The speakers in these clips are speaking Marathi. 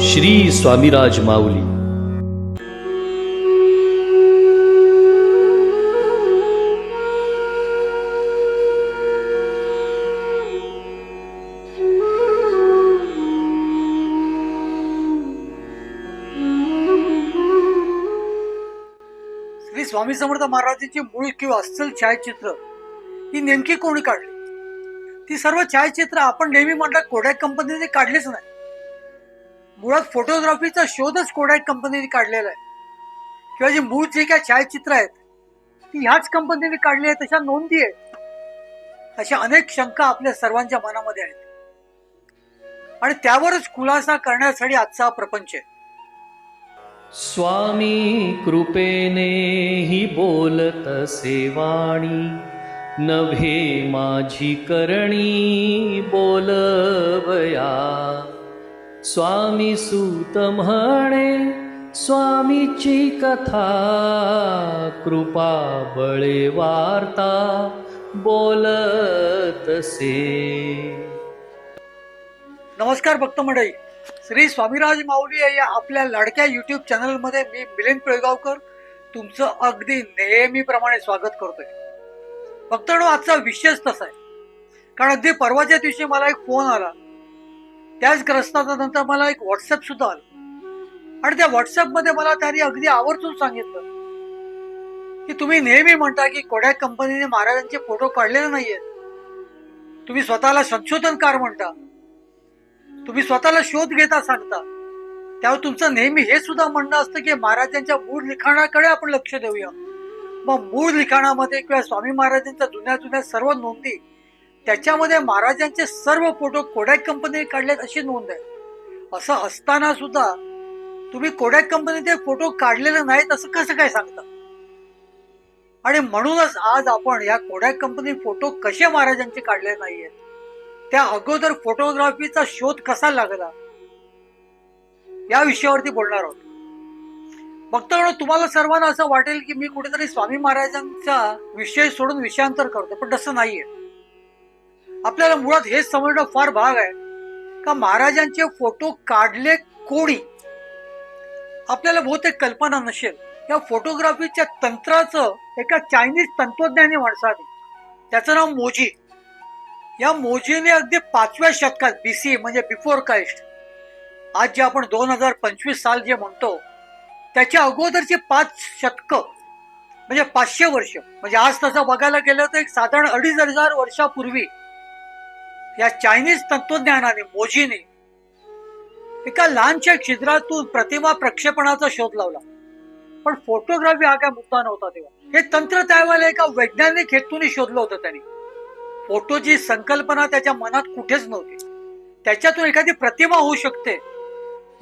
श्री स्वामीराज माऊली. श्री स्वामी समर्थ महाराजांची मूळ किंवा अस्सल छायाचित्र ही नेमकी कोणी काढली? ती सर्व छायाचित्र आपण नेहमी म्हटलं कोडॅक कंपनीने काढलीच नाही. मुळात फोटोग्राफीचा शोधच कोडॅक कंपनीने काढलेला आहे. किंवा जी मूळ जे काय छायाचित्र आहेत ती ह्याच कंपनीने काढली आहेत तशा नोंदी आहेत. अशा अनेक शंका आपल्या सर्वांच्या मनामध्ये आहेत. आणि त्यावरच खुलासा करण्यासाठी आजचा प्रपंच आहे. स्वामी कृपेने ही बोलत सेवाणी नभे माझी करणी बोलवया. स्वामी सूत म्हणे स्वामीची कथा कृपा बळे वार्ता बोलतसे नमस्कार भक्त मंडळी. श्री स्वामीराज माऊली या आपल्या लाडक्या युट्यूब चॅनलमध्ये मी मिलिंद पिळगावकर तुमचं अगदी नेहमीप्रमाणे स्वागत करतोय. भक्तांनो आजचा विषयच तसा आहे. कारण अगदी परवाच्या दिवशी मला एक फोन आला. त्याच ग्रस्ताचा नंतर मला एक व्हॉट्सअप सुद्धा आला. आणि त्या व्हॉट्सअपमध्ये मला त्यांनी अगदी आवर्जून सांगितलं की तुम्ही नेहमी म्हणता की कोड्या कंपनीने महाराजांचे फोटो काढलेले नाहीयेत तुम्ही स्वतःला संशोधनकार म्हणता. तुम्ही स्वतःला शोध घेता सांगता. त्यावर तुमचं नेहमी हे सुद्धा म्हणणं असतं की महाराजांच्या मूळ लिखाणाकडे आपण लक्ष देऊया. मग मूळ लिखाणामध्ये किंवा स्वामी महाराजांच्या जुन्या जुन्या सर्व नोंदी त्याच्यामध्ये महाराजांचे सर्व फोटो कोडॅक कंपनीने काढलेत अशी नोंद आहे. असं असताना सुद्धा तुम्ही कोडॅक कंपनीचे फोटो काढलेले नाहीत असं कसं काय सांगता? आणि म्हणूनच आज आपण या कोडॅक कंपनी फोटो कसे महाराजांचे काढले नाहीयेत? त्या अगोदर फोटोग्राफीचा शोध कसा लागला? या विषयावरती बोलणार आहोत. बघता तुम्हाला सर्वांना असं वाटेल की मी कुठेतरी स्वामी महाराजांचा विषय सोडून विषयांतर करतो पण तसं नाहीये. आपल्याला मुळात हेच समजणं फार भाग आहे. का महाराजांचे फोटो काढले कोणी? आपल्याला बहुतेक कल्पना नसेल. या फोटोग्राफीच्या तंत्राचं एका चायनीज तंत्रज्ञानी माणसाने त्याचं नाव मोजी. या मोजीने अगदी पाचव्या शतकात बी सी म्हणजे बिफोर क्राइस्ट आज जे आपण दोन हजार पंचवीस साल जे म्हणतो त्याच्या अगोदरचे पाच शतक म्हणजे पाचशे वर्ष म्हणजे आज तसं बघायला गेलं तर एक साधारण अडीच हजार वर्षापूर्वी या चायनीज तंत्रज्ञानाने मोजीने एका लहानशा छिद्रातून प्रतिमा प्रक्षेपणाचा शोध लावला. पण फोटोग्राफी हा काय मुद्दा नव्हता तेव्हा. हे तंत्र त्यावेळेला एका वैज्ञानिक हेतूने शोधलं होतं त्यांनी. फोटोची संकल्पना त्याच्या मनात कुठेच नव्हती. त्याच्यातून एखादी प्रतिमा होऊ शकते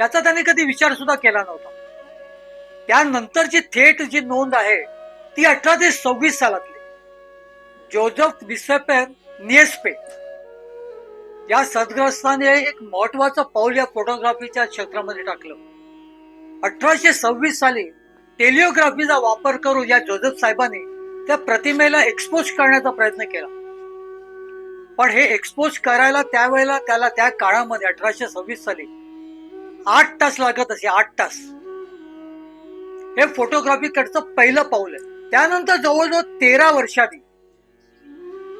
याचा त्याने कधी विचार सुद्धा केला नव्हता. त्यानंतरची थेट जी नोंद आहे ती अठरा ते सव्वीस सालातली. जोझफ निसेपेन नियस्पे. या सदग्रस्ताने एक महत्वाचं पाऊल या फोटोग्राफीच्या क्षेत्रामध्ये टाकलं. अठराशे सव्वीस साली टेलिओग्राफीचा वापर करून या जोझफ साहेबांनी त्या प्रतिमेला एक्सपोज करण्याचा प्रयत्न केला. पण हे एक्सपोज करायला त्यावेळेला त्याला त्या काळामध्ये अठराशे सव्वीस साली आठ तास लागत असे आठ तास. हे फोटोग्राफी कडचं पहिलं पाऊल आहे. त्यानंतर जवळजवळ तेरा वर्षांनी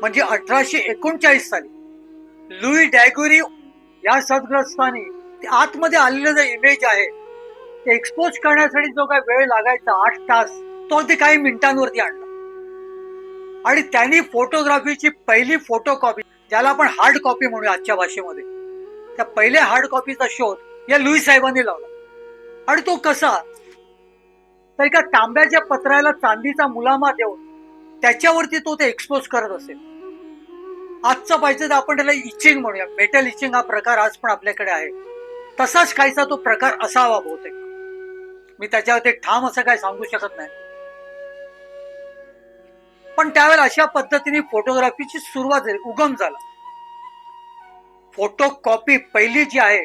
म्हणजे अठराशे एकोणचाळीस साली लुई डॅगोरी या सदग्रस्तानी ते आतमध्ये आलेलं जे इमेज आहे ते एक्सपोज करण्यासाठी जो काय वेळ लागायचा आठ तास तो ते काही मिनिटांवरती आणला. आणि त्यांनी फोटोग्राफीची पहिली फोटो कॉपी ज्याला आपण हार्ड कॉपी म्हणूया आजच्या भाषेमध्ये त्या पहिल्या हार्ड कॉपीचा शोध या लुई साहेबांनी लावला. आणि तो कसा? तर एका तांब्याच्या पत्राला चांदीचा मुलामा देऊन त्याच्यावरती तो ते एक्सपोज करत असेल. आजचा पाहिजे तर आपण त्याला इचिंग म्हणूया. मेटल इचिंग हा प्रकार आज पण आपल्याकडे आहे. तसाच काहीसा तो प्रकार असावा बहुतेक. मी त्याच्यावरती ठाम असं काय सांगू शकत नाही. पण त्यावेळेला अशा पद्धतीने फोटोग्राफीची सुरुवात झाली उगम झाला. फोटो कॉपी पहिली जी आहे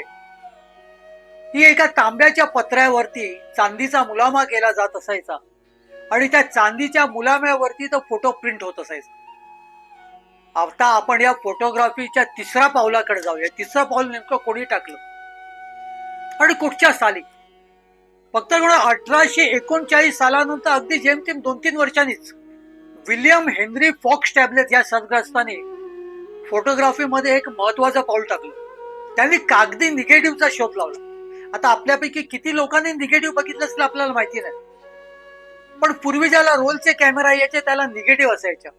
ही एका तांब्याच्या पत्र्यावरती चांदीचा मुलामा केला जात असायचा. आणि त्या चांदीच्या मुलाम्यावरती तो फोटो प्रिंट होत असायचा. आता आपण या फोटोग्राफीच्या तिसऱ्या पावलाकडे जाऊया. तिसरं पाऊल नेमकं कोणी टाकलं? आणि कुठच्या साली? फक्त अठराशे एकोणचाळीस सालानंतर अगदी जेमतेम दोन तीन वर्षांनीच विल्यम हेनरी फॉक्स टॅबलेट या सदग्रस्ताने फोटोग्राफीमध्ये एक महत्वाचं पाऊल टाकलं. त्यांनी कागदी निगेटिव्हचा शोध लावला. आता आपल्यापैकी किती लोकांनी निगेटिव्ह बघितलं असेल आपल्याला माहिती नाही. पण पूर्वी ज्याला रोलचे कॅमेरा यायचे त्याला निगेटिव्ह असायच्या.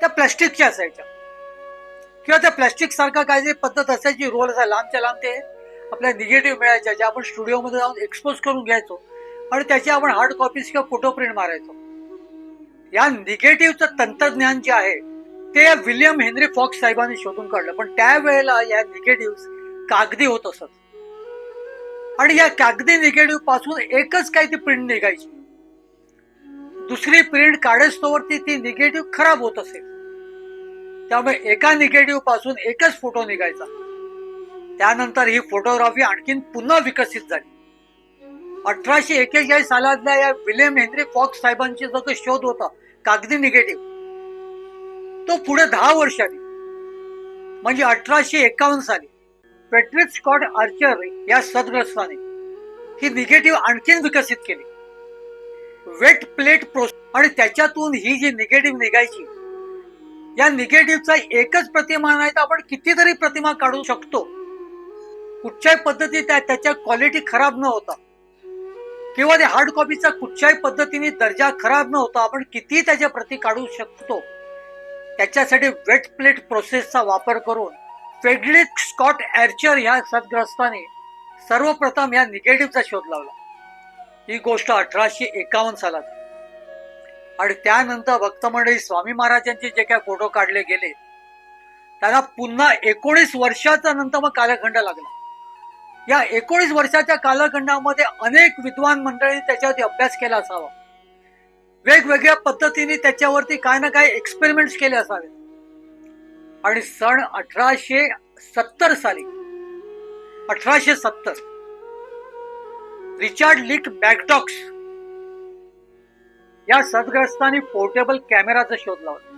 त्या प्लॅस्टिकच्या असायच्या. किंवा त्या प्लॅस्टिक सारखा काय जे पद्धत असायची रोल असा लांबच्या लांब ते आपल्या निगेटिव्ह मिळायच्या ज्या आपण स्टुडिओमध्ये जाऊन एक्सपोज करून घ्यायचो आणि त्याची आपण हार्ड कॉपीज किंवा फोटो प्रिंट मारायचो. या निगेटिव्हचं तंत्रज्ञान जे आहे ते या विल्यम हेनरी फॉक्स साहेबांनी शोधून काढलं. पण त्यावेळेला या निगेटिव्ह कागदी होत असत. आणि या कागदी निगेटिव्हपासून एकच काही ती प्रिंट निघायची. दुसरी प्रिंट काढेस्तोवरती ती निगेटिव्ह खराब होत असेल. त्यामुळे एका निगेटिव्हपासून एकच फोटो निघायचा. त्यानंतर ही फोटोग्राफी आणखीन पुन्हा विकसित झाली. अठराशे एक्केचाळीस सालातल्या या विल्यम हेनरी फॉक्स साहेबांची जो काही शोध होता कागदी निगेटिव्ह तो पुढे दहा वर्षांनी म्हणजे अठराशे एकावन्न साली पेट्रिक स्कॉट आर्चर या सदग्रस्ताने ही निगेटिव्ह आणखीन विकसित केली. वेट प्लेट प्रोसेस आणि त्याच्यातून ही जी निगेटिव्ह निघायची या निगेटिव्हचा एकच प्रतिमा नाही तर आपण कितीतरी प्रतिमा काढू शकतो. कुठच्याही पद्धती त्या त्याच्या क्वालिटी खराब न होता. किंवा ते हार्ड कॉपीचा कुठच्याही पद्धतीने दर्जा खराब न होता आपण किती त्याच्या प्रती काढू शकतो. त्याच्यासाठी वेट प्लेट प्रोसेसचा वापर करून फेडरिक स्कॉट ॲर्चर ह्या सदग्रस्ताने सर्वप्रथम या निगेटिव्हचा शोध लावला. ही गोष्ट अठराशे एकावन्न सालात. आणि त्यानंतर भक्तमंडळी स्वामी महाराजांचे जे काय फोटो काढले गेले त्यांना पुन्हा एकोणीस वर्षाचा नंतर मग कालखंड लागला. या एकोणीस वर्षाच्या कालखंडामध्ये अनेक विद्वान मंडळींनी त्याच्यावरती अभ्यास केला असावा. वेगवेगळ्या पद्धतीने त्याच्यावरती काय ना काय एक्सपेरिमेंट्स केले असावे. आणि सन अठराशे सत्तर साली अठराशे सत्तर रिचार्ड लिक बॅकडॉक्स या सदग्रस्तांनी पोर्टेबल कॅमेराचा शोध लावला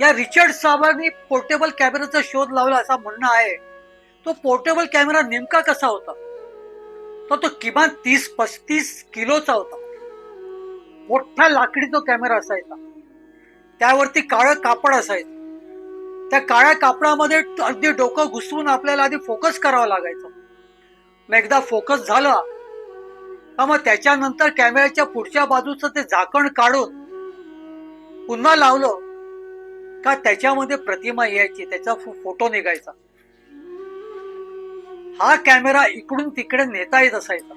या रिचर्ड साबरनी पोर्टेबल कॅमेराचा शोध लावला असा म्हणणं आहे तो पोर्टेबल कॅमेरा नेमका कसा होता? तर तो किमान तीस पस्तीस किलोचा होता. मोठा लाकडी तो कॅमेरा असायचा. त्यावरती काळं कापड असायचं. त्या काळ्या कापडामध्ये अगदी डोकं घुसवून आपल्याला आधी फोकस करावा लागायचं. मग एकदा फोकस झाला का मग त्याच्यानंतर कॅमेऱ्याच्या पुढच्या बाजूचं ते झाकण काढून पुन्हा लावलं का त्याच्यामध्ये प्रतिमा यायची त्याचा फोटो निघायचा. हा कॅमेरा इकडून तिकडे नेता येत असायचा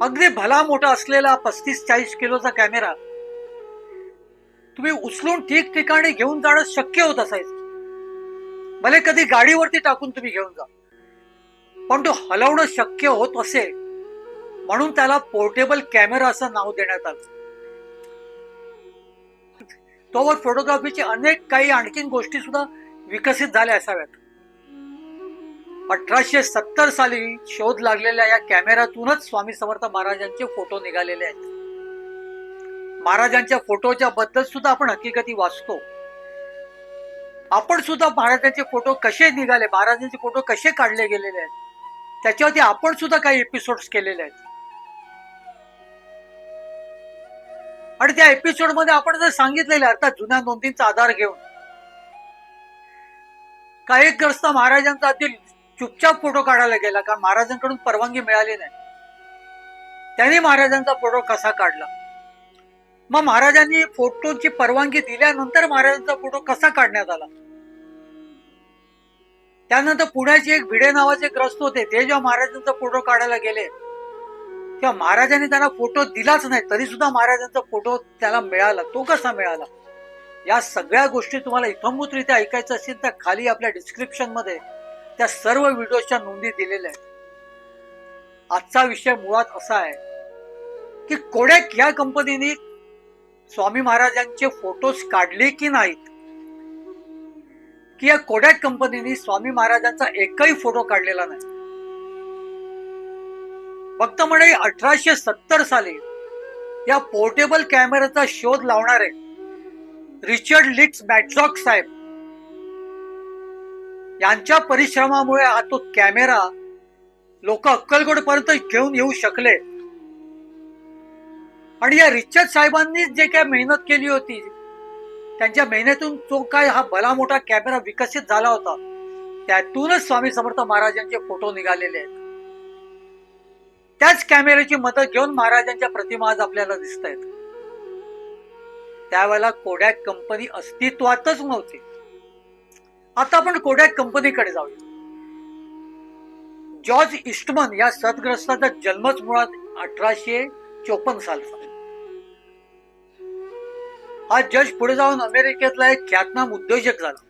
अगदी भला मोठा असलेला पस्तीस चाळीस किलोचा कॅमेरा तुम्ही उचलून ठिकठिकाणी घेऊन जाणं शक्य होत असायचं. भले कधी गाडीवरती टाकून तुम्ही घेऊन जा. पण तो हलवणं शक्य होत असेल म्हणून त्याला पोर्टेबल कॅमेरा असं नाव देण्यात आलं. तोवर फोटोग्राफीचे अनेक काही आणखीन गोष्टी सुद्धा विकसित झाल्या असाव्यात. अठराशे सत्तर साली शोध लागलेल्या या कॅमेऱ्यातूनच स्वामी समर्थ महाराजांचे फोटो निघालेले आहेत. महाराजांच्या फोटोच्या बद्दल सुद्धा आपण हकीकती वाचतो. आपण सुद्धा महाराजांचे फोटो कसे निघाले महाराजांचे फोटो कसे काढले गेलेले आहेत त्याच्यावरती आपण सुद्धा काही एपिसोड्स केलेले आहेत. आणि त्या एपिसोडमध्ये आपण जर सांगितलेले अर्थात जुन्या नोंदींचा आधार घेऊन काही ग्रस्त महाराजांचा अगदी चुपचाप फोटो काढायला गेला कारण महाराजांकडून परवानगी मिळाली नाही. त्यांनी महाराजांचा फोटो कसा काढला? मग महाराजांनी फोटोची परवानगी दिल्यानंतर महाराजांचा फोटो कसा काढण्यात आला? त्यानंतर पुण्याचे एक भिडे नावाचे ग्रस्त होते ते जेव्हा महाराजांचा फोटो काढायला गेले तेव्हा महाराजांनी त्यांना फोटो दिलाच नाही तरी सुद्धा महाराजांचा फोटो त्याला मिळाला तो कसा मिळाला? या सगळ्या गोष्टी तुम्हाला इथंभूतरित्या ऐकायचं असेल तर खाली आपल्या डिस्क्रिप्शनमध्ये त्या सर्व व्हिडिओच्या नोंदी दिलेल्या आहेत. आजचा विषय मुळात असा आहे की कोडॅक या कंपनीने स्वामी महाराजांचे फोटोज काढले की नाहीत? की या कोडॅक कंपनीने स्वामी महाराजांचा एकही फोटो काढलेला नाही? फक्त म्हणे अठराशे सत्तर साली या पोर्टेबल कॅमेराचा शोध लावणारे रिचर्ड लिट्स बॅटझॉक साहेब यांच्या परिश्रमामुळे हा तो कॅमेरा लोक अक्कलकोट पर्यंत घेऊन येऊ शकले. आणि या रिचर्ड साहेबांनी जे काय मेहनत केली होती त्यांच्या मेहनतून तो काय हा भला मोठा कॅमेरा विकसित झाला होता त्यातूनच स्वामी समर्थ महाराजांचे फोटो निघालेले आहेत. त्याच कॅमेऱ्याची मदत घेऊन महाराजांच्या प्रतिमा आज आपल्याला दिसत आहेत. त्यावेळेला कोडॅक कंपनी अस्तित्वातच नव्हती. आता आपण कोडॅक कंपनीकडे जाऊया. जॉर्ज इस्टमन या सदग्रस्ताचा जन्मच मुळात अठराशे चोपन्न सालचा. हा जज पुढे जाऊन अमेरिकेतला एक ख्यातनाम उद्योजक झाला.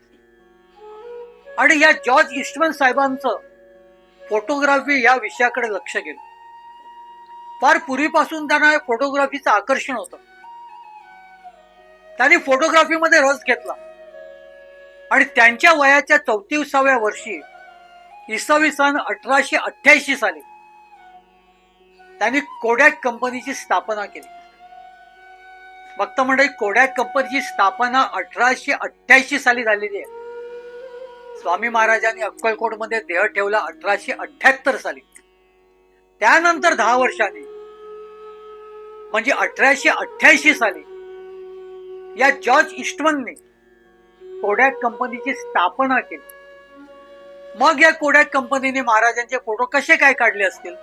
आणि या जॉर्ज इस्टमन साहेबांचं फोटोग्राफी या विषयाकडे लक्ष गेलं. फार पूर्वीपासून त्यांना फोटोग्राफीचं आकर्षण होतं. त्यांनी फोटोग्राफीमध्ये रस घेतला. आणि त्यांच्या वयाच्या चौतीसाव्या वर्षी इसवी सन अठराशे अठ्ठ्याऐंशी साली त्यांनी कोडॅक कंपनीची स्थापना केली. भक्त मंडळी म्हणजे कोडॅक कंपनीची स्थापना अठराशे अठ्ठ्याऐंशी साली झालेली आहे. स्वामी महाराजांनी अक्कलकोटमध्ये देह ठेवला अठराशे अठ्ठ्याहत्तर साली. त्यानंतर दहा वर्षांनी म्हणजे अठराशे अठ्ठ्याऐंशी साली या जॉर्ज इस्टमनने कोडॅक कंपनीची स्थापना केली. मग या कोडॅक कंपनीने महाराजांचे फोटो कसे काय काढले असतील?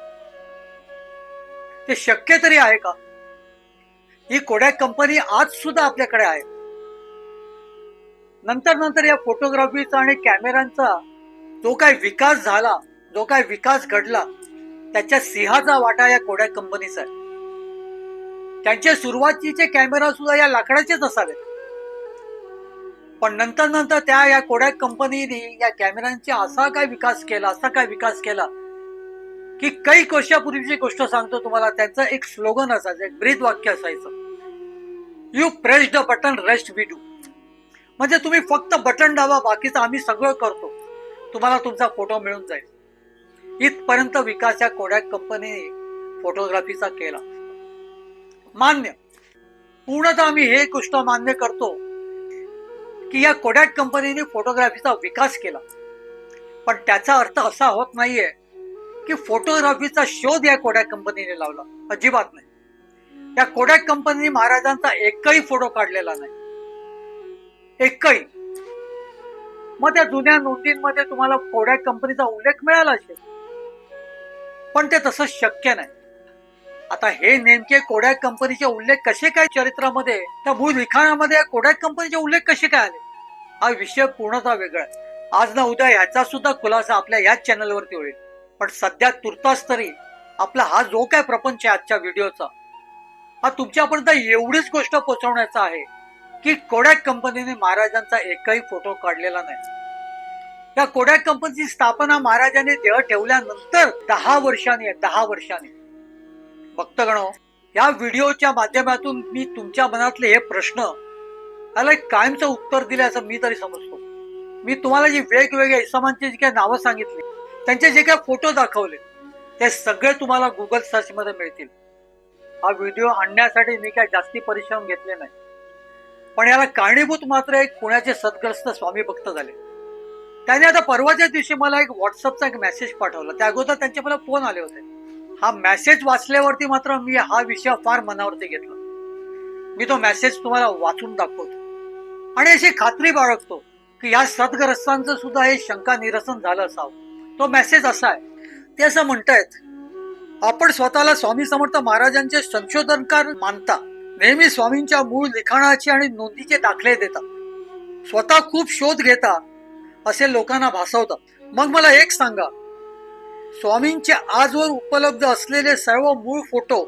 ते शक्य तरी आहे का? ही कोडॅक कंपनी आज सुद्धा आपल्याकडे आहे. नंतर नंतर या फोटोग्राफीचा आणि कॅमेऱ्यांचा जो काय विकास झाला जो काय विकास घडला त्याच्या सिंहाचा वाटा या कोडॅक कंपनीचा आहे. त्यांचे सुरुवातीचे कॅमेरा सुद्धा या लाकडाचेच असावेत. पण नंतर नंतर त्या या कोडॅक कंपनीने या कॅमेऱ्यांचा असा काय विकास केला असा काय विकास केला की काही वर्षापूर्वीची गोष्ट सांगतो तुम्हाला त्यांचं एक स्लोगन असायचं एक ब्रीद वाक्य असायचं. You press the button rest we do म्हणजे तुम्ही फक्त बटन दाबा बाकीचं आम्ही सगळं करतो. तुम्हाला तुमचा फोटो मिळून जाईल. इथपर्यंत विकास या कोडॅक कंपनीने फोटोग्राफीचा केला. मान्य. पूर्णतः आम्ही हे गोष्ट मान्य करतो की या कोडॅक कंपनीने फोटोग्राफीचा विकास केला. पण त्याचा अर्थ असा होत नाहीये की फोटोग्राफीचा शोध या कोडॅक कंपनीने लावला. अजिबात नाही. या कोडॅक कंपनीने महाराजांचा एकही फोटो काढलेला नाही. एकही. मग त्या जुन्या नोंदींमध्ये तुम्हाला कोडॅक कंपनीचा उल्लेख मिळाला असेल. पण ते तसं शक्य नाही. आता हे नेमके कोडॅक कंपनीचे उल्लेख कसे काय चरित्रामध्ये त्या मूळ लिखाणामध्ये कोडॅक कंपनीचे उल्लेख कसे काय आले? हा विषय पूर्णतः वेगळा आहे. आज ना उद्या ह्याचा सुद्धा खुलासा आपल्या याच चॅनलवरती होईल. पण सध्या तुर्तास तरी आपला हा जो काय प्रपंच आहे आजच्या व्हिडिओचा हा तुमच्यापर्यंत एवढीच गोष्ट पोहोचवण्याचा आहे की कोडॅक कंपनीने महाराजांचा एकही फोटो काढलेला नाही. या कोडॅक कंपनीची स्थापना महाराजांनी देह ठेवल्यानंतर दहा वर्षांनी आहे दहा वर्षांनी. भक्तगण या व्हिडिओच्या माध्यमातून मी तुमच्या मनातले हे प्रश्न त्याला एक कायमचं उत्तर दिले असं मी तरी समजतो. मी तुम्हाला जी वेगवेगळ्या इसमांची जी काही नावं सांगितली त्यांचे जे काही फोटो दाखवले ते सगळे तुम्हाला गुगल सर्चमध्ये मिळतील. हा व्हिडिओ आणण्यासाठी मी काय जास्ती परिश्रम घेतले नाही. पण याला कारणीभूत मात्र एक पुण्याचे सद्ग्रस्त स्वामी भक्त झाले. त्याने आता परवाच्या दिवशी मला एक व्हॉट्सअपचा एक मेसेज पाठवला. त्या अगोदर त्यांचे मला फोन आले होते. हा मेसेज वाचल्यावरती मात्र मी हा विषय फार मनावरती घेतला. मी तो मेसेज तुम्हाला वाचून दाखवतो. आणि अशी खात्री बाळगतो की या सद्ग्रस्तांचं सुद्धा हे शंका निरसन झालं असावं. तो मेसेज असा आहे. ते असं म्हणतायत आपण स्वतःला स्वामी समर्थ महाराजांचे संशोधनकार मानता. नेहमी स्वामींच्या मूळ लिखाणाचे आणि नोंदीचे दाखले देता. स्वतः खूप शोध घेता असे लोकांना भासवता. मग मला एक सांगा. स्वामींचे आजवर उपलब्ध असलेले सर्व मूळ फोटो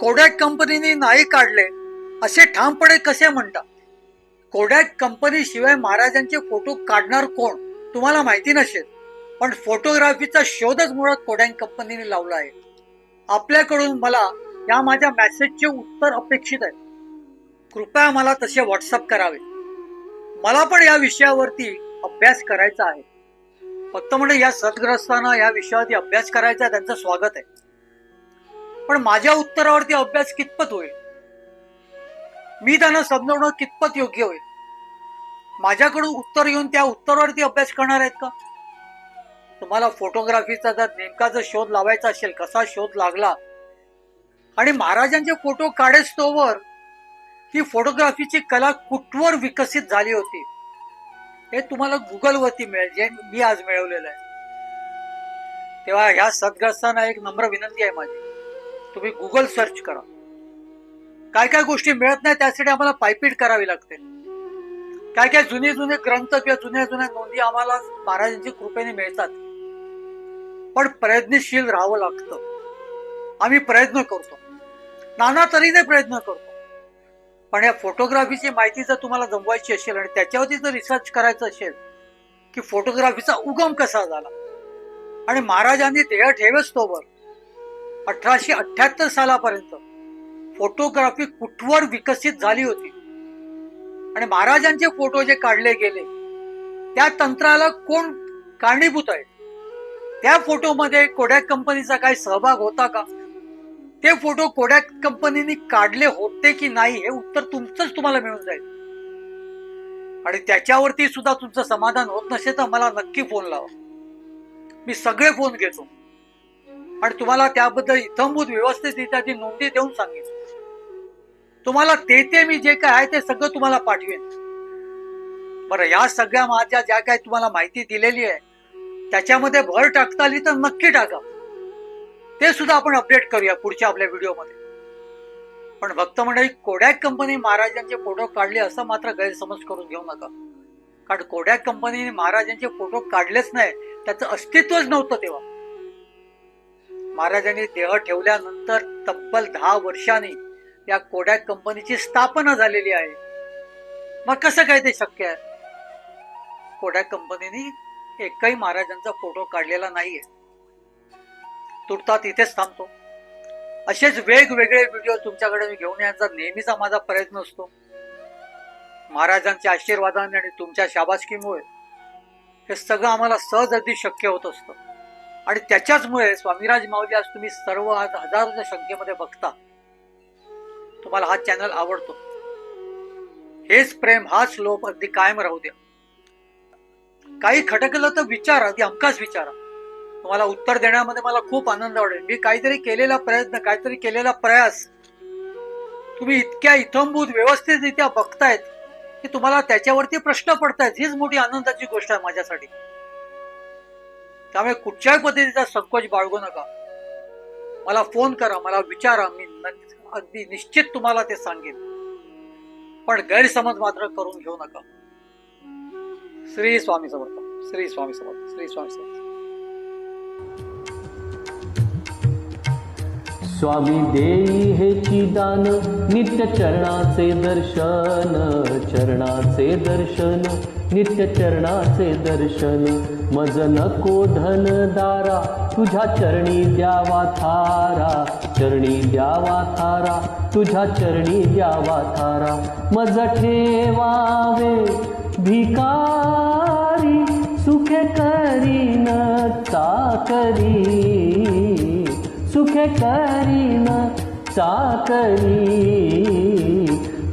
कोडॅक कंपनीने नाही काढले असे ठामपणे कसे म्हणता? कोडॅक कंपनी शिवाय महाराजांचे फोटो काढणार कोण? तुम्हाला माहिती नसेल. पण फोटोग्राफीचा शोधच मुळात कोडॅक कंपनीने लावला आहे. आपल्याकडून मला या माझ्या मेसेजचे उत्तर अपेक्षित आहे. कृपया मला तसे व्हॉट्सअप करावे. मला पण या विषयावरती अभ्यास करायचा आहे. फक्त म्हणजे या सदग्रस्तांना या विषयावरती अभ्यास करायचा त्यांचं स्वागत आहे. पण माझ्या उत्तरावरती अभ्यास कितपत होईल? मी त्यांना समजवणं कितपत योग्य होईल? माझ्याकडून उत्तर येऊन त्या उत्तरावरती अभ्यास करणार आहेत का? तुम्हाला फोटोग्राफीचा जर नेमका जर शोध लावायचा असेल कसा शोध लागला? आणि महाराजांचे फोटो काढेस्तोवर ही फोटोग्राफीची कला कुठवर विकसित झाली होती? हे तुम्हाला गुगलवरती मिळेल जे मी आज मिळवलेलं आहे. तेव्हा ह्या सद्ग्रस्तांना एक नम्र विनंती आहे माझी. तुम्ही गुगल सर्च करा. काय काय गोष्टी मिळत नाही त्यासाठी आम्हाला पायपीट करावी लागते. काय काय जुने जुने ग्रंथ किंवा जुन्या जुन्या नोंदी आम्हाला महाराजांची कृपेने मिळतात. पण प्रयत्नशील राहावं लागतं. आम्ही प्रयत्न करतो. नाना तऱ्हेने प्रयत्न करतो. पण या फोटोग्राफीची माहिती जर तुम्हाला जमवायची असेल आणि त्याच्यावरती जर रिसर्च करायचं असेल की फोटोग्राफीचा उगम कसा झाला? आणि महाराजांनी ध्येय ठेवच तोवर अठराशे अठ्याहत्तर सालापर्यंत फोटोग्राफी कुठवर विकसित झाली होती? आणि महाराजांचे फोटो जे काढले गेले त्या तंत्राला कोण कारणीभूत आहे? त्या फोटोमध्ये कोडॅक कंपनीचा काही सहभाग होता का? ते फोटो कोडॅक कंपनीने काढले होते की नाही हे उत्तर तुमचंच तुम्हाला मिळून जाईल. आणि त्याच्यावरती सुद्धा तुमचं समाधान होत नसेल तर मला नक्की फोन लावा. मी सगळे फोन घेतो. आणि तुम्हाला त्याबद्दल इथंभूत व्यवस्थित ती नोंदी देऊन सांगेन. तुम्हाला ते ते मी जे काय आहे ते सगळं तुम्हाला पाठवेन. बरं या सगळ्या माझ्या ज्या काय तुम्हाला माहिती दिलेली आहे त्याच्यामध्ये भर टाकता आली तर नक्की टाका. ते सुद्धा आपण अपडेट करूया पुढच्या आपल्या व्हिडिओमध्ये. पण भक्त मंडळी कोडॅक कंपनी महाराजांचे फोटो काढले असं मात्र गैरसमज करून घेऊ नका. कारण कोडॅक कंपनीने महाराजांचे फोटो काढलेच नाही त्याचं अस्तित्वच नव्हतं तेव्हा. महाराजांनी देह ठेवल्यानंतर तब्बल दहा वर्षांनी या कोडॅक कंपनीची स्थापना झालेली आहे. मग कसं काय ते शक्य आहे? कोडॅक कंपनीने एकही महाराजांचा फोटो काढलेला नाहीये. तुटतात इथेच थांबतो. असेच वेगवेगळे व्हिडिओ तुमच्याकडे मी घेऊन यायचा नेहमीचा माझा प्रयत्न असतो. महाराजांच्या आशीर्वादाने आणि तुमच्या शाबासकीमुळे हे सगळं आम्हाला सहज अगदी शक्य होत असतं. आणि त्याच्याचमुळे स्वामीराज माऊली आज तुम्ही सर्व आज हजारोच्या संख्येमध्ये बघता. तुम्हाला हा चॅनल आवडतो. हेच प्रेम हाच लोप अगदी कायम राहू द्या. काही खटकलं तर विचारा अगदी हमखास विचारा. तुम्हाला उत्तर देण्यामध्ये मला खूप आनंद वाटेल. मी काहीतरी केलेला प्रयत्न काहीतरी केलेला प्रयास. तुम्ही इतक्या इथंभूत व्यवस्थितरित्या बघतायत की तुम्हाला त्याच्यावरती प्रश्न पडतायत. हीच मोठी आनंदाची गोष्ट आहे माझ्यासाठी. त्यामुळे कुठच्याही पद्धतीचा संकोच बाळगू नका. मला फोन करा मला विचारा. मी अगदी निश्चित तुम्हाला ते सांगेन. पण गैरसमज मात्र करून घेऊ नका. श्री स्वामी समर्थ. श्री स्वामी समर्थ. श्री स्वामी समर्थ. स्वामी देई हे चिदान नित्य चरणाचे दर्शन चरणाचे दर्शन नित्य चरणाचे दर्शन. मज नको धन दारा तुझ्या चरणी द्यावा थारा. चरणी द्यावा थारा तुझ्या चरणी द्यावा थारा. मज ठेवावे भिकारी सुखे करीन चाकरी सुखे करीन चाकरी।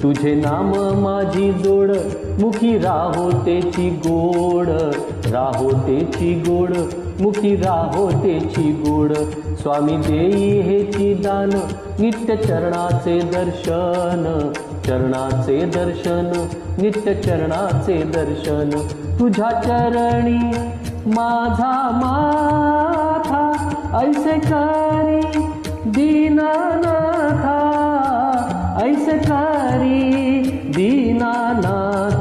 तुझे नाम माझी जोड मुखी राहो तेची गोड राहो तेची गोड मुखी राहो तेची गोड। स्वामी देई हे दान नित्य चरणाचे दर्शन. चरणाचे दर्शन नित्य चरणाचे दर्शन. तुझ्या चरणी माझा माथा ऐसे करी दीनानाथा. ऐसे करी दीनानाथा.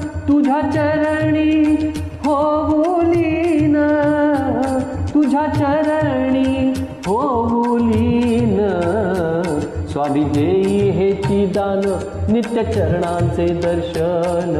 तुझ्या चरणी होऊलीन तुझ्या चरणी होऊलीन स्वामी देई हेची दान नित्य चरणांचे दर्शन.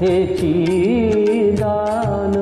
हेची दान